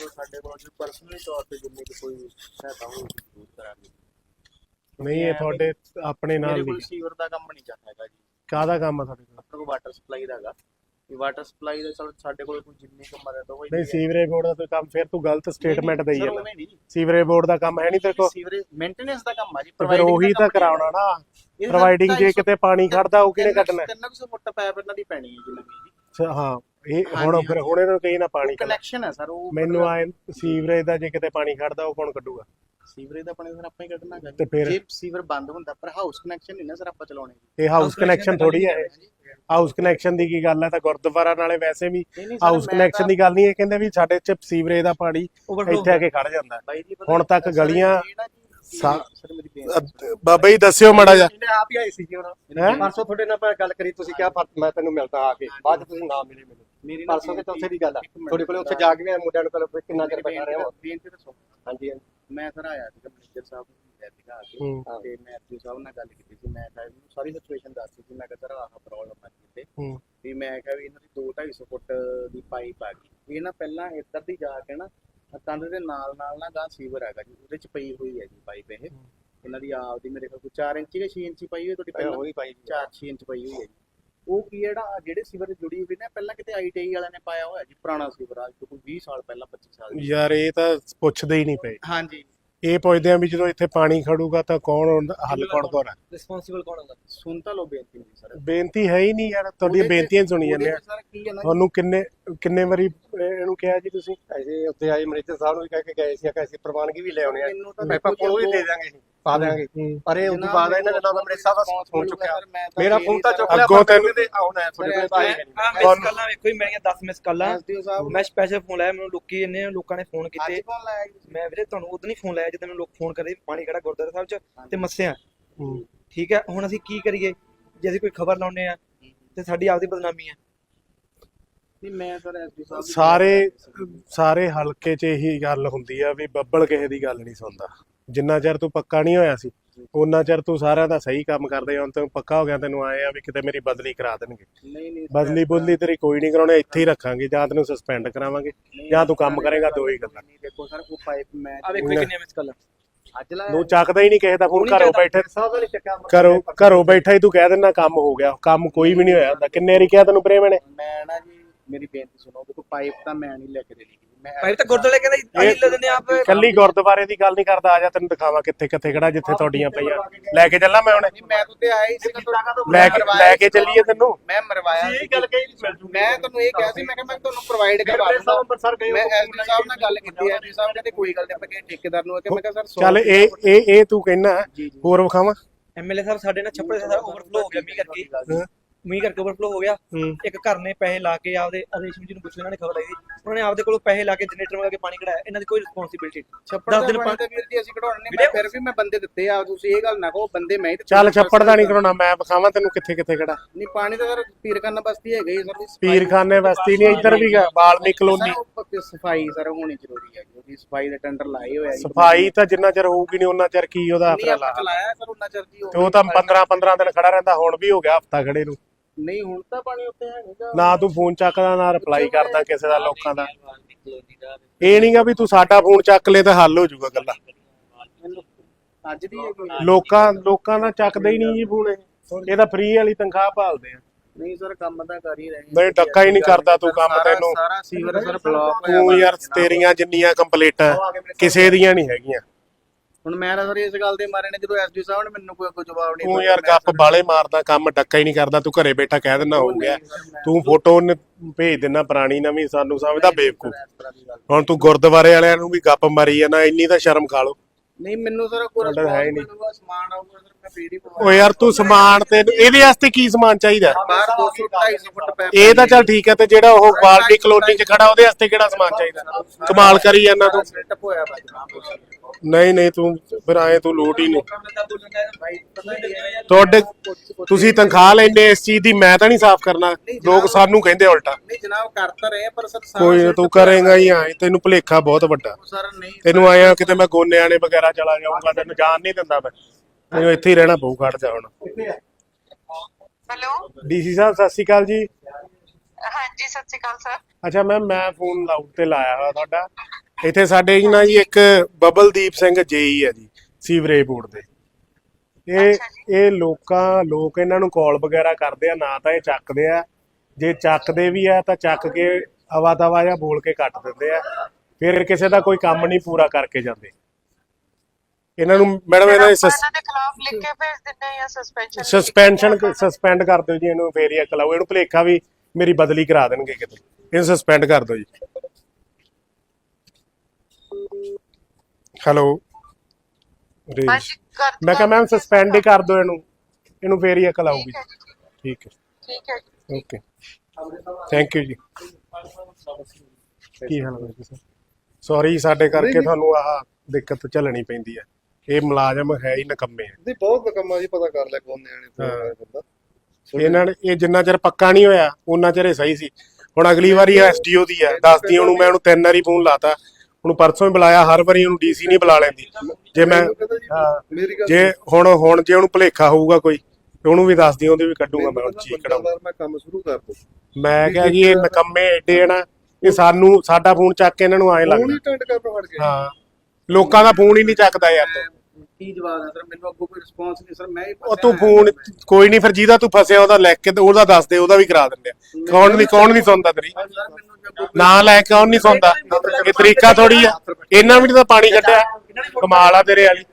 ਚਲੋ ਸਾਡੇ ਕੋਲ ਜੀ ਪਰਸਨਲੀ ਤੌਰ ਤੇ ਜਿੰਨੀ ਕੁ ਕੋਈ ਸਹਾਇਤਾ ਹੋਈ ਜ਼ਰੂਰ ਕਰਾਂਗੇ। ਨਹੀਂ ਇਹ ਤੁਹਾਡੇ ਆਪਣੇ ਨਾਲ ਮੇਰੇ ਨਹੀਂ ਕੋਲ ਸੀਵਰ ਦਾ ਕੰਮ ਨਹੀਂ ਚੱਲ ਹੈਗਾ ਜੀ। ਕਾਹਦਾ ਕੰਮ ਆ ਤੁਹਾਡੇ ਕੋਲ? ਆਪਣੇ ਕੋਲ ਵਾਟਰ ਸਪਲਾਈ ਦਾ ਹੈਗਾ। ਇਹ ਵਾਟਰ ਸਪਲਾਈ ਦਾ ਚਲੋ ਸਾਡੇ ਕੋਲ ਕੋਈ ਜਿੰਨੀ ਕੁ ਮਦਦ ਹੋਈ ਨਹੀਂ ਸੀਵਰੇਜ ਬੋਰਡ ਦਾ ਕੋਈ ਕੰਮ ਫਿਰ ਤੂੰ ਗਲਤ ਸਟੇਟਮੈਂਟ ਦੇਈ ਜਾਂਦਾ। ਨਹੀਂ। ਸੀਵਰੇਜ ਬੋਰਡ ਦਾ ਕੰਮ ਹੈ ਨਹੀਂ ਤੇਰੇ ਕੋਲ? ਸੀਵਰੇਜ ਮੇਨਟੇਨੈਂਸ ਦਾ ਕੰਮ ਆ ਜੀ ਤੇ ਫਿਰ providing ਉਹੀ ਦਾ ਤਾਂ ਕੰਮ ਨਹੀਂ ਕਰਾਉਣਾ ਨਾ ਇਹ ਸਰ ਪ੍ਰੋਵਾਈਡਿੰਗ ਜੇ 250 ਕਿਤੇ ਪਾਣੀ ਖੜਦਾ ਉਹ ਕਿਹਨੇ ਕੱਢਣਾ? ਤਿੰਨ ਕੁ ਸੌ ਫੁੱਟ ਪੈਪ ਇਹਨਾਂ ਦੀ ਪੈਣੀ ਹੈ ਜੀ ਨਵੀਂ ਜੀ। ਅੱਛਾ, ਹਾਂ। ਇਹ ਹੁਣ ਫਿਰ ਹੁਣ ਇਹਨੂੰ ਕਹੀ ਨਾ ਪਾਣੀ ਖੜਾ ਕਨੈਕਸ਼ਨ ਹੈ ਸਰ ਉਹ ਮੈਨੂੰ ਆਏ ਸੀਵਰੇਜ ਦਾ ਜੇ ਕਿਤੇ ਪਾਣੀ ਖੜਦਾ ਉਹ ਕੌਣ ਕੱਢੂਗਾ? ਸੀਵਰੇਜ ਦਾ ਪਾਣੀ ਸਰ ਆਪਾਂ ਹੀ ਕੱਢਣਾ ਹੈਗਾ ਤੇ ਫਿਰ? ਜੇ ਸੀਵਰ ਬੰਦ ਹੁੰਦਾ ਪਰ ਹਾਊਸ ਕਨੈਕਸ਼ਨ ਨਹੀਂ ਨਾ ਸਰ ਆਪਾਂ ਚਲਾਉਣੇ ਜੀ। ਇਹ ਹਾਊਸ ਕਨੈਕਸ਼ਨ ਥੋੜੀ ਹੈ। ਹਾਊਸ ਕਨੈਕਸ਼ਨ ਦੀ ਕੀ ਗੱਲ ਹੈ? ਤਾਂ ਗੁਰਦੁਆਰਾ ਨਾਲੇ ਵੈਸੇ ਵੀ ਨਹੀਂ ਨਹੀਂ ਸਰ ਹਾਊਸ ਕਨੈਕਸ਼ਨ ਦੀ ਗੱਲ ਨਹੀਂ ਇਹ ਕਹਿੰਦੇ ਵੀ ਸਾਡੇ ਚ ਸੀਵਰੇਜ ਦਾ ਪਾਣੀ ਇੱਥੇ ਆ ਕੇ ਖੜ ਜਾਂਦਾ। ਹੈ। ਬਾਈ ਜੀ ਪਤਾ ਹੁਣ ਤੱਕ ਗਲੀਆਂ ਇਹ ਨਾ ਜੀ, ਸਾ- ਸਰ ਮੇਰੀ ਬੇਨਤੀ ਅ- ਬਾਬਾ ਜੀ ਦੱਸਿਓ ਮੜਾ ਜਾ ਇਹਨੇ ਆਪ ਹੀ ਆਈ ਸੀ ਜੀ ਹੁਣ। ਹੈਂ? ਪਰਸੋਂ ਤੁਹਾਡੇ ਨਾਲ ਮੈਂ ਗੱਲ ਕਰੀ ਤੁਸੀਂ ਕਿਹਾ ਪਰ ਮੈਂ ਤੈਨੂੰ ਮਿਲਦਾ ਆ ਕੇ। ਬਾਅਦ 'ਚ ਤੁਸੀਂ ਨਾ ਮਿਲੇ ਮੈਨੂੰ। ਮੇਰੀ ਪਰਸੋਂ ਕੇ ਬੇਨਤੀ- ਚੌਥੇ ਦੀ ਗੱਲ ਆ। ਇੱਕ ਮਿੰਟ ਤੁਹਾਡੇ ਕੋਲੇ ਉੱਥੇ ਜਾ ਕੇ ਮੈਂ ਮੁੰਡਿਆਂ ਨੂੰ ਪਹਿਲਾਂ ਕਿੰਨਾ ਚਿਰ ਬੈਠਾ ਰਿਹਾ ਵਾਂ। ਬੇਨਤੀ ਦੱਸੋ। ਹਾਂਜੀ ਹਾਂਜੀ। ਮੈਂ ਸਰ ਆਇਆ ਸੀ ਮੈਨੇਜਰ ਸਾਹਿਬ ਨੂੰ ਮਿਲਿਆ ਸੀਗਾ ਆ ਹੂੰ। ਕੇ ਤੇ ਮੈਂ ਐਸਪੀ ਸਾਹਿਬ ਨਾਲ ਗੱਲ ਕੀਤੀ ਸੀ। ਮੈਂ ਕਿਹਾ ਇਹਨੂੰ ਸਾਰੀ ਸਿਚੁਏਸ਼ਨ ਦੱਸੀ ਸੀ ਮੈਂ ਕਿਹਾ ਸਰ ਆਹ ਪ੍ਰੋਬਲਮ ਆ ਜੀ ਤੇ ਹੂੰ। ਵੀ ਮੈਂ ਕਿਹਾ ਵੀ ਇਹਨਾਂ ਦੀ 2 250 ਫੁੱਟ ਦੀ ਪਾਈਪ ਆ ਗਈ। ਇਹ ਨਾ ਪਹਿਲਾਂ ਇੱਧਰ ਦੀ ਜਾ ਕੇ ਨਾ ਕੰਧ ਦੇ ਨਾਲ ਨਾਲ ਨਾ ਗਾਂ ਸੀਵਰ ਹੈਗਾ ਜੀ। ਉਹਦੇ ਚ ਪਈ ਹੋਈ ਹੈ ਜੀ ਪਾਈਪ ਇਹ। ਇਹਨਾਂ ਦੀ ਆਪ ਦੀ ਮੇਰੇ ਕੋਲ 4 ਇੰਚੀ ਜਾਂ 6 ਇੰਚੀ ਪਈ ਹੋਈ ਤੁਹਾਡੀ ਪਹਿਲਾਂ? ਉਹੀ ਪਾਈ 4 6 ਇੰਚ ਪਈ ਹੋਈ ਹੈ ਜੀ। ਉਹ ਕੀ ਹੈ ਜਿਹੜਾ ਜਿਹੜੇ ਸੀਵਰ ਜੁੜੀ ਹੋਈ ਨਾ ਪਹਿਲਾਂ ਕਿਤੇ ਆਈਟੀਆਈ ਵਾਲਿਆਂ ਨੇ ਪਾਇਆ ਹੋਇਆ ਜੀ ਪੁਰਾਣਾ ਸੀਵਰ ਅੱਜ ਤੋਂ ਕੋਈ 20 ਸਾਲ ਪਹਿਲਾਂ 25 ਸਾਲ ਯਾਰ ਇਹ ਤਾਂ ਪੁੱਛਦੇ ਹੀ ਨਹੀਂ ਪਏ। ਹਾਂਜੀ। ਇਹ ਪੁੱਛਦੇ ਆ ਵੀ ਜਦੋਂ ਇੱਥੇ ਪਾਣੀ ਖੜੂਗਾ ਤਾਂ ਕੌਣ ਉਹਦਾ ਹੱਲ ਕੌਣ ਕਰਾਂ ਰਿਸਪੌਂਸਿਬਲ ਕੌਣ ਹੁੰਦਾ? ਸੁਣ ਤਾਂ ਲਓ ਬੇਨਤੀ ਮੇਰੀ ਸਰ। ਬੇਨਤੀ ਹੈ ਹੀ ਨਹੀਂ ਯਾਰ ਤੁਹਾਡੀਆਂ ਬੇਨਤੀਆਂ ਹੀ ਸੁਣੀ ਜਾਂਦੇ ਆ। ਚ ਸਰ ਕੀ ਹੈ ਨਾ ਤੁਹਾਨੂੰ ਕਿੰਨੇ ਕਿੰਨੇ ਵਾਰੀ ਇਹਨੂੰ ਕਿਹਾ ਜੀ ਤੁਸੀਂ? ਐਸੇ ਉੱਥੇ ਆਏ ਮੈਨੇਜਰ ਸਾਹਿਬ ਨੂੰ ਵੀ ਕਹਿ ਕੇ ਗਏ ਸੀ ਕਿ ਅਸੀਂ ਪ੍ਰਵਾਨਗੀ ਵੀ ਲੈ ਆਉਣੇ ਆ। ਮੈਨੂੰ ਤਾਂ ਪੈਪਾ ਕੋਲ ਵੀ ਦੇ ਦਾਂਗੇ ਪਾ ਦਾਂਗੇ ਪਰ ਇਹ ਤੋਂ ਬਾਅਦ ਇਹਨਾਂ ਦੇ ਨਾਲ ਮੇਰੇ ਸਾਹਿਬ ਦਾ ਫੋਨ ਚੁੱਕਿਆ। ਮੇਰਾ ਫੋਨ ਤਾਂ ਚੁੱਕ ਲਿਆ ਅੱਗੋਂ ਤੈਨੂੰ- ਕਹਿੰਦੇ ਆਉਣਾ ਹੈ ਤੁਹਾਡੇ ਕੋਲ ਮੈਂ- ਆਏਗਾ ਨਹੀਂ। ਆ ਮਿਸ ਕਾਲਾਂ ਵੇਖੋ ਜੀ ਮੇਰੀਆਂ 10 ਮਿਸ ਕਾਲਾਂ ਮੈਂ ਸਪੈਸ਼ਲ ਫੋਨ ਲਾਇਆ ਮੈਨੂੰ ਲੋਕੀ ਇੰਨੇ ਲੋਕਾਂ ਨੇ ਫੋਨ ਕੀਤੇ। ਮੈਂ ਵੀਰੇ ਤੁਹਾਨੂੰ ਉਦੋਂ ਨਹੀਂ ਫੋਨ ਲਾਇਆ ਜਦੋਂ ਮੈਨੂੰ ਲੋਕ ਫੋਨ ਕਰਦੇ ਪਾਣੀ ਖੜਾ ਗੁਰਦੁਆਰਾ ਸਾਹਿਬ ਚ ਤੇ ਮੱਸਿਆ। ਹੂੰ। ਠੀਕ ਹੈ ਹੁਣ ਅਸੀਂ ਕੀ ਕਰੀਏ? ਜੇ ਅਸੀਂ ਕੋਈ ਖਬਰ ਲਾਉਨੇ ਆ ਤੇ ਸਾਡੀ ਆਪਦੀ ਬਦਨਾਮੀ ਹੈ। ਨਹੀਂ ਮੈਂ ਸਰ ਐਸਡੀਓ ਸਾਹਿਬ ਦੀ ਸਾਰੇ ਸਾਰੇ ਹਲਕੇ 'ਚ ਇਹੀ ਗੱਲ ਹੁੰਦੀ ਆ ਵੀ ਬੱਬਲ ਕਿਸੇ ਦੀ ਗੱਲ ਨਹੀਂ ਸੁਣਦਾ। ਜਿੰਨਾ ਚਿਰ ਤੂੰ ਪੱਕਾ ਨਹੀਂ ਹੋਇਆ ਸੀ ਉਹਨਾਂ ਚਿਰ ਤੂੰ ਸਾਰਿਆਂ ਦਾ ਸਹੀ ਕੰਮ ਕਰਦੇ ਹੁਣ ਤੈਨੂੰ ਪੱਕਾ ਹੋ ਗਿਆ ਤੈਨੂੰ ਆਏ ਆ ਵੀ ਕਿਤੇ ਮੇਰੀ ਬਦਲੀ ਕਰਾ ਦੇਣਗੇ। ਨਹੀਂ ਨਹੀਂ ਬਦਲੀ ਬੁਦਲੀ ਤੇਰੀ ਕੋਈ ਨਹੀਂ ਕਰਾਉਣੀ ਇੱਥੇ ਹੀ ਰੱਖਾਂਗੇ ਜਾਂ ਤੈਨੂੰ ਸਸਪੈਂਡ ਕਰਾਵਾਂਗੇ ਜਾਂ ਤੂੰ ਕੰਮ ਕਰੇਗਾ ਦੋ ਹੀ ਗੱਲਾਂ। ਨਹੀਂ ਦੇਖੋ ਸਰ ਉਹ ਪਾਈਪ ਮੈਂ ਆ ਵੇਖੋ ਕਿੰਨੀਆਂ ਮਿਸ ਕਾਲਾਂ ਅੱਜ ਲਾਇਆ ਨੂੰ ਚੱਕਦਾ ਹੀ ਨਹੀਂ ਕਿਸੇ ਦਾ ਫੋਨ ਘਰੋਂ। ਬੈਠੇ ਸਾਹਿਬ ਘਰੋਂ ਘਰੋਂ ਬੈਠਾ ਹੀ ਤੂੰ ਕਹਿ ਦਿੰਦਾ ਕੰਮ ਹੋ ਗਿਆ ਕੰਮ ਕੋਈ ਵੀ ਨਹੀਂ ਹੋਇਆ ਹੁੰਦਾ ਕਿੰਨੇ ਵਾਰੀ ਕਿਹਾ ਤੈਨੂੰ ਪ੍ਰੇਮ ਨੇ? ਮੈਂ ਨਾ ਜੀ ਮੇਰੀ ਬੇਨਤੀ ਸੁਣੋ ਦੇਖੋ ਪਾਈਪ ਤਾਂ ਮੈਂ ਨਹੀਂ ਲੈ ਕੇ ਦੇਣੀ। ਮੈਂ ਭਾਈ ਤਾਂ ਗੁਰਦੁਆਰੇ ਕਹਿੰਦਾ ਜੀ, ਅਸੀਂ ਲੈ ਦਿੰਦੇ ਆਪ। ਕੱਲੀ ਗੁਰਦੁਆਰੇ ਦੀ ਗੱਲ ਨਹੀਂ ਕਰਦਾ ਆ ਜਾ ਤੈਨੂੰ ਦਿਖਾਵਾਂ ਕਿੱਥੇ ਕਿੱਥੇ ਖੜਾ ਜਿੱਥੇ ਤੁਹਾਡੀਆਂ ਪਈਆਂ। ਲੈ ਕੇ ਚੱਲਾਂ ਮੈਂ ਹੁਣ। ਨਹੀਂ ਮੈਂ ਤਾਂ ਤੇ ਆਇਆ ਹੀ ਸੀ ਲੈ ਕੇ ਲੈ ਕੇ ਚੱਲੀਏ ਤੈਨੂੰ। ਮੈਂ ਮਰਵਾਇਆ ਸੀ। ਗੱਲ ਕਹੀ ਮੈਂ ਤੁਹਾਨੂੰ ਇਹ ਕਿਹਾ ਸੀ ਮੈਂ ਕਿਹਾ ਮੈਂ ਤੁਹਾਨੂੰ ਪ੍ਰੋਵਾਈਡ ਕਰਵਾ ਦੂੰਗਾ। ਅੰਮ੍ਰਿਤਸਰ ਗਏ ਮੈਂ ਐਸਡੀ ਸਾਹਿਬ ਨਾਲ ਗੱਲ ਕੀਤੀ ਐਸਡੀ ਸਾਹਿਬ ਕਹਿੰਦੇ ਕੋਈ ਗੱਲ ਨਹੀਂ ਆਪਾਂ ਕਿਸੇ ਠੇਕੇਦਾਰ ਨੂੰ ਆ ਕੇ ਮੈਂ ਕਿਹਾ ਸਰ ਚੱਲ ਇਹ ਇਹ ਇਹ ਤੂੰ ਕਹਿਣਾ ਹੋਰ ਵਿਖਾਵਾਂ? ਐਮਐਲਏ ਸਾਹਿਬ ਸਾਡੇ ਨਾਲ ਛੱਪੜੇ ਸਾਰਾ ਓਵਰਫਲੋ ਹੋ ਗਿਆ ਮੀਂਹ ਕਰਕੇ। ਹਾਂ। ਮੀਂਹ ਕਰਕੇ ਓਵਰਫਲੋ ਹੋ ਗਿਆ। ਹੂੰ। ਇੱਕ ਘਰ ਨੇ ਪੈਸੇ ਲਾ ਕੇ ਆਪਦੇ ਰੇਸ਼ਮ ਜੀ ਨੂੰ ਪੁੱਛਿਆ ਉਹਨਾਂ ਨੇ ਖਬਰ ਸੀ। ਉਹਨਾਂ ਨੇ ਆਪਦੇ ਕੋਲੋਂ ਪੈਸੇ ਲਾ ਕੇ ਜਨਰੇਟਰ ਮੰਗਾ ਕੇ ਪਾਣੀ ਕਢਾਇਆ। ਇਹਨਾਂ ਦੀ ਕੋਈ ਰਿਸਪੌਂਸਿਬਿਲਟੀ ਛੱਪੜ ਦਸ ਦਾ ਦਿਨ ਪਾਣੀ ਤਾਂ ਵੀਰ ਜੀ ਅਸੀਂ ਕਢਾਉਣ ਨਹੀਂ ਵੀਰੇ, ਫਿਰ ਵੀ ਮੈਂ ਬੰਦੇ ਦਿੱਤੇ ਆ ਤੁਸੀਂ ਇਹ ਗੱਲ ਨਾ ਕਹੋ ਬੰਦੇ ਮੈਂ ਹੀ ਦਿੱਤੇ ਚੱਲ। ਛੱਪੜ ਦਾ ਨਹੀਂ ਕਰਾਉਣਾ ਮੈਂ ਵਿਖਾਵਾਂ ਤੈਨੂੰ ਕਿੱਥੇ ਕਿੱਥੇ ਖੜਾ ਨਹੀਂ ਪਾਣੀ ਤਾਂ ਸਰ ਪੀਰਖਾਨਾ ਬਸਤੀ ਹੈਗਾ ਹੀ ਸਰ ਪੀਰਖਾਨੇ ਬਸਤੀ ਨਹੀਂ ਇੱਧਰ ਵੀ ਗਾ ਵਾਲਮੀ ਕਲੋਨੀ। ਸਫ਼ਾਈ ਸਰ ਹੋਣੀ ਜ਼ਰੂਰੀ ਹੈ ਕਿਉਂਕਿ ਸਫ਼ਾਈ ਦੇ ਟੈਂਡਰ ਲਾਏ ਹੋਏ ਆ ਜੀ। ਸਫ਼ਾਈ ਤਾਂ ਜਿੰਨਾ ਚਿਰ ਹੋਊਗੀ ਨਹੀਂ ਉਹਨਾਂ ਚਿਰ ਕੀ ਉਹਦਾ ਨਹੀਂ ਅਫਰਾ ਆਪਾਂ ਲਾ ਚਲਾਇਆ ਸਰ ਉਹਨਾਂ ਚਿਰ ਜੀ ਤੇ ਉਹ ਤਾਂ 15 15 ਦਿਨ ਖੜਾ ਰਹਿੰਦਾ ਹੁਣ ਵੀ ਹੋ ਗਿਆ ਹਫਤਾ ਖੜੇ ਨੂੰ। ਨਹੀਂ ਹੁਣ ਤਾਂ ਪਾਣੀ ਉੱਤੇ ਹੈ ਨਹੀਂਗਾ ਨਾ ਤੂੰ ਫੋਨ ਚੱਕਦਾ ਨਾ ਰਿਪਲਾਈ ਕਰਦਾ ਕਿਸੇ ਦਾ ਲੋਕਾਂ ਦਾ। ਇਹ ਨਹੀਂਗਾ ਵੀ ਤੂੰ ਸਾਡਾ ਫੋਨ ਚੱਕ ਲੈ ਤਾਂ ਹੱਲ ਹੋ ਜਾਊਗਾ ਗੱਲਾਂ ਅੱਜ ਦੀ ਹੈ ਕੋਈ ਲੋਕਾਂ ਲੋਕਾਂ ਦਾ ਚੱਕਦਾ ਹੀ ਨਹੀਂ ਜੀ ਫੋਨ ਇਹ। ਇਹ ਤਾਂ ਫ੍ਰੀ ਵਾਲੀ ਤਨਖਾਹ ਭਾਲਦੇ ਆ। ਨਹੀਂ ਸਰ ਕੰਮ ਤਾਂ ਕਰ ਹੀ ਰਹੇ ਨਹੀਂ, ਡੱਕਾ ਹੀ ਨਹੀਂ ਕਰਦਾ ਤੂੰ ਕੰਮ ਸਾਰਾ- ਤੈਨੂੰ। ਸਾਰਾ ਸੀਵਰ ਸਰ ਬਲੌਕ ਤੂੰ ਯਾਰ ਤੇਰੀਆਂ ਜਿੰਨੀਆਂ ਕੰਪਲੀਟਾਂ ਕਿਸੇ ਦੀਆਂ ਨਹੀਂ ਹੈਗੀਆਂ। ਹੁਣ ਮੈਂ ਤਾਂ ਸਰ ਇਸ ਗੱਲ ਦੇ ਮਾਰੇ ਨੇ ਜਦੋਂ ਐਸਡੀ ਸਾਹਿਬ ਨੇ ਮੈਨੂੰ ਕੋਈ ਕੋਈ ਜਵਾਬ ਨਹੀਂ ਤੂੰ ਯਾਰ ਗੱਪ ਬਾਲੇ ਮਾਰਦਾ ਕੰਮ ਡੱਕਾ ਹੀ ਨਹੀਂ ਕਰਦਾ ਤੂੰ ਘਰੇ ਬੈਠਾ ਕਹਿ ਦਿੰਦਾ ਹੋ ਗਿਆ ਤੂੰ ਫੋਟੋ ਉਹਨੇ ਭੇਜ ਦਿੰਦਾ ਪੁਰਾਣੀ ਨਵੀਂ ਸਾਨੂੰ ਸਮਝਦਾ ਬੇਵਕੂਫ। ਹੁਣ ਤੂੰ ਗੁਰਦੁਆਰੇ ਵਾਲਿਆਂ ਨੂੰ ਵੀ ਗੱਪ ਮਾਰੀ ਜਾਂਦਾ ਇੰਨੀ ਤਾਂ ਸ਼ਰਮ ਖਾ ਲੋ ਨਹੀਂ ਮੈਨੂੰ ਸਰ ਕੋਈ ਸਮਾਨ ਆਊਗਾ ਸਰ ਮੈਂ ਫੇਰ ਹੀ ਓ ਯਾਰ ਤੂੰ ਸਮਾਨ ਤੇ ਇਹਦੇ ਵਾਸਤੇ ਕੀ ਸਮਾਨ ਚਾਹੀਦਾ? ਬਾਹਰ 200 250 ਫੁੱਟ ਪੈ ਇਹ ਤਾਂ ਚੱਲ ਠੀਕ ਹੈ ਤੇ ਜਿਹੜਾ ਉਹ ਬਾਲਟੀ ਕਲੋਨੀ 'ਚ ਖੜਾ ਉਹਦੇ ਵਾਸਤੇ ਕਿਹੜਾ ਸਮਾਨ ਚਾਹੀਦਾ? ਕਮਾਲ ਕਰੀ ਜਾਂਦਾ ਤੂੰ। ਸੈਟਅਪ ਹੋਇਆ ਭਾਜੀ ਨਹੀਂ ਨਹੀਂ ਤੂੰ ਫਿਰ ਆਏ ਤੂੰ ਲੋਟ ਹੀ ਨਹੀਂ। ਤੁਹਾਡੇ ਤੁਸੀਂ ਤਨਖਾਹ ਲੈਂਦੇ ਇਸ ਚੀਜ਼ ਦੀ ਮੈਂ ਤਾਂ ਨਹੀਂ ਸਾਫ਼ ਕਰਨਾ। ਲੋਕ ਸਾਨੂੰ ਕਹਿੰਦੇ ਉਲਟਾ। ਨਹੀਂ ਜਨਾਬ ਕਰ ਤਾਂ ਰਹੇ ਆ, ਪਰ ਸਰ ਸਾਰਾ ਕੋਈ ਨਾ setup ਤੂੰ ਕਰੇਗਾ ਹੀ ਆਏ ਤੈਨੂੰ ਭੁਲੇਖਾ ਬਹੁਤ ਵੱਡਾ। ਸਰ ਨਹੀਂ ਤੈਨੂੰ ਆਇਆ ਕਿਤੇ ਮੈਂ ਗੋਨਿਆਣੇ ਵਗੈਰਾ ਚਲਾ ਜਾਊਂਗਾ ਤੈਨੂੰ ਜਾਣ ਨਹੀਂ ਦਿੰਦਾ ਮੈਂ। ਤੈਨੂੰ ਇੱਥੇ ਹੀ ਰਹਿਣਾ ਪਊ ਖੜ ਜਾ ਹੁਣ। ਹੈਲੋ? ਡੀਸੀ ਸਾਹਿਬ ਸਤਿ ਸ਼੍ਰੀ ਅਕਾਲ ਜੀ। ਹਾਂਜੀ ਸਤਿ ਸ਼੍ਰੀ ਅਕਾਲ ਸਰ। ਅੱਛਾ ਮੈਮ ਮੈਂ ਫੋਨ ਲਾਊਡ ਤੇ ਲਾਇਆ ਹੋਇਆ ਤੁਹਾਡਾ। ਇੱਥੇ ਸਾਡੇ ਜੀ ਨਾ ਜੀ ਇੱਕ ਬਬਲਦੀਪ ਸਿੰਘ ਜੇਈ ਹੈ ਜੀ ਸੀਵਰੇਜ ਬੋਰਡ ਦੇ। ਇਹ ਇਹ ਲੋਕਾਂ ਲੋਕ ਇਹਨਾਂ ਨੂੰ ਕਾਲ ਵਗੈਰਾ ਕਰਦੇ ਆ ਨਾ ਤਾਂ ਇਹ ਚੱਕਦੇ ਆ। ਜੇ ਚੱਕਦੇ ਵੀ ਆ ਤਾਂ ਚੱਕ ਕੇ ਅਵਾ ਤਵਾ ਜਾਂ ਬੋਲ ਕੇ ਕੱਟ ਦਿੰਦੇ ਆ। ਫਿਰ ਕਿਸੇ ਦਾ ਕੋਈ ਕੰਮ ਨਹੀਂ ਪੂਰਾ ਕਰਕੇ ਜਾਂਦੇ। ਇਹਨਾਂ ਨੂੰ ਮੈਡਮ ਇਹਨਾਂ ਦੀ ਖਿਲਾਫ ਲਿਖ ਕੇ ਭੇਜ ਦਿੰਦੇ ਆ ਜਾਂ ਸਸਪੈਂਸ਼ਨ ਸਸਪੈਂਸ਼ਨ ਸਸਪੈਂਡ ਕਰ ਦਿਓ ਜੀ ਇਹਨੂੰ ਫੇਰ ਹੀ ਅਕਲ ਆਊ ਇਹਨੂੰ ਭਲੇਖਾ ਵੀ ਮੇਰੀ ਬਦਲੀ ਕਰਾ ਦੇਣਗੇ ਕਿਤੇ। ਇਹਨੂੰ ਸਸਪੈਂਡ ਕਰ ਦਿਓ ਜੀ। ਹੈਲੋ ਮੈਂ ਕਿਹਾ ਮੈਮ ਸਸਪੈਂਡ ਹੀ ਕਰ ਦਿਓ। ਇਹਨੂੰ। ਇਹਨੂੰ ਫੇਰ ਹੀ ਅਕਲ ਆਊਗੀ। ਠੀਕ ਹੈ ਠੀਕ ਹੈ। ਓਕੇ ਥੈਂਕ ਯੂ ਜੀ। ਕੀ ਹਾਲ ਹੈ ਜੀ ਸਰ? ਸੌਰੀ ਸਾਡੇ ਕਰਕੇ ਤੁਹਾਨੂੰ ਆਹ ਦਿੱਕਤ ਝੱਲਣੀ ਪੈਂਦੀ ਹੈ। ਇਹ ਮੁਲਾਜ਼ਮ ਹੈ ਹੀ ਨਕੰਮੇ ਨਹੀਂ ਬਹੁਤ ਕੰਮਾਂ ਜੀ ਪਤਾ ਕਰ ਲਿਆ ਕੌਣ। ਆਇਆ ਬੰਦਾ। ਇਹਨਾਂ ਨੇ ਇਹ ਜਿੰਨਾ ਚਿਰ ਪੱਕਾ ਨਹੀਂ ਹੋਇਆ ਉਹਨਾਂ ਚਿਰ ਇਹ ਸਹੀ ਸੀ। ਹੁਣ ਅਗਲੀ ਵਾਰੀ ਐਸਡੀਓ ਦੀ ਹੈ। ਦੱਸਦੀ ਉਹਨੂੰ ਮੈਂ ਉਹਨੂੰ ਤਿੰਨ ਵਾਰੀ ਫੋਨ ਲਾਤਾ। ਉਹਨੂੰ ਪਰਸੋਂ ਹੀ ਬੁਲਾਇਆ ਹਰ ਵਾਰੀ ਉਹਨੂੰ ਡੀਸੀ ਨਹੀਂ ਬੁਲਾ ਲੈਂਦੀ। ਜੇ ਮੈਂ ਜੀ, ਹਾਂ, ਮੇਰੀ ਗੱਲ ਜੇ ਹੁਣ ਹੁਣ ਜੇ ਉਹਨੂੰ ਭੁਲੇਖਾ ਹੋਊਗਾ ਕੋਈ ਤੇ ਉਹਨੂੰ ਵੀ ਦੱਸਦੀ ਉਹਦੇ ਵੀ ਕੱਢੂਗਾ ਮੈਂ ਹੁਣ ਚੀਕ ਕਢਾਊਂ ਬੰਦਾ ਮੈਂ ਕੰਮ ਸ਼ੁਰੂ ਕਰ ਦੂੰ। ਮੈਂ ਕਿਹਾ ਜੀ ਇਹ ਨਕੰਮੇ ਏਡੇ ਨਾ ਇਹ ਸਾਨੂੰ ਸਾਡਾ ਫੋਨ ਚੱਕ ਕੇ ਇਹਨਾਂ ਨੂੰ ਆਏ ਫੋਨ ਹੀ ਲੱਗਦਾ ਟੈਂਡ ਹਾਂ ਲੋਕਾਂ ਦਾ ਫੋਨ ਹੀ ਨਹੀਂ ਚੱਕਦਾ ਯਾਰ ਤੂੰ। ਕੀ ਜਵਾਬ ਹੈ ਸਰ ਮੈਨੂੰ ਅੱਗੋਂ ਕੋਈ ਰਿਸਪੌਂਸ ਨਹੀਂ ਸਰ ਮੈਂ ਹੀ ਉਹ ਤੂੰ ਫੋਨ ਕੋਈ ਨਹੀਂ ਫਿਰ ਜਿਹਦਾ ਤੂੰ ਫਸਿਆ ਉਹਦਾ ਲਿਖ ਕੇ ਉਹਦਾ ਦੱਸ ਦੇ ਉਹਦਾ ਵੀ ਕਰਾ ਦਿੰਦੇ ਆ। ਕੌਣ ਨਹੀਂ ਕੌਣ ਨਹੀਂ ਸੁਣਦਾ ਤੇਰੀ। ਨਾਂ ਲੈ ਕੇ ਕੌਣ ਨਹੀਂ ਸੁਣਦਾ। ਇਹ ਤਰੀਕਾ ਥੋੜੀ ਆ। ਇਹਨਾਂ ਵੀ ਨੀ ਤਾਂ ਪਾਣੀ ਕੱਢਿਆ। ਕਮਾਲ ਆ ਤੇਰੇ ਵਾਲੀ।